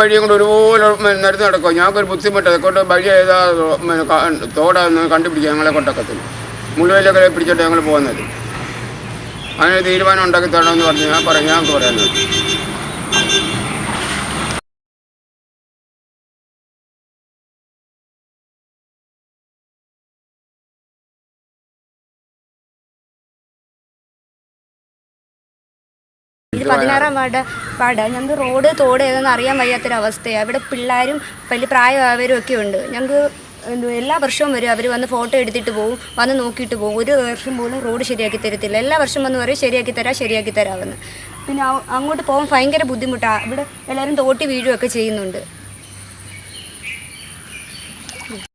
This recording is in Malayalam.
വഴിയും കൂടെ ഒരുപോലെ നിരത്ത് നടക്കുക ഞങ്ങൾക്കൊരു ബുദ്ധിമുട്ട്. അതുകൊണ്ട് വഴി ഏതാ തോടാന്ന് കണ്ടുപിടിക്കുക ഞങ്ങളെ കൊണ്ടൊക്കത്തിൽ മുഴുവനൊക്കെ പിടിച്ചിട്ട് ഞങ്ങൾ പോകുന്നത്. അതിന് തീരുമാനം ഉണ്ടാക്കി തരണമെന്ന് പറഞ്ഞ് ഞാൻ പറയാം. ഞങ്ങൾക്ക് പറയുന്നത് ഇത് പതിനാറാം വാർഡ് വാർഡ് ഞങ്ങൾക്ക് റോഡ് തോട് ഏതെന്ന് അറിയാൻ വയ്യാത്തൊരവസ്ഥയാണ് ഇവിടെ പിള്ളേരും വലിയ പ്രായമായവരും ഒക്കെ ഉണ്ട്. ഞങ്ങൾക്ക് എല്ലാ വർഷവും വരും. അവർ വന്ന് ഫോട്ടോ എടുത്തിട്ട് പോകും വന്ന് നോക്കിയിട്ട് പോകും ഒരു വർഷം പോലും റോഡ് ശരിയാക്കി തരത്തില്ല. എല്ലാ വർഷം വന്ന് പറയും ശരിയാക്കി തരാം ശരിയാക്കി തരാമെന്ന് പിന്നെ അങ്ങോട്ട് പോകാൻ ഭയങ്കര ബുദ്ധിമുട്ടാണ് ഇവിടെ എല്ലാവരും തോട്ടി വീഴുകയൊക്കെ ചെയ്യുന്നുണ്ട്.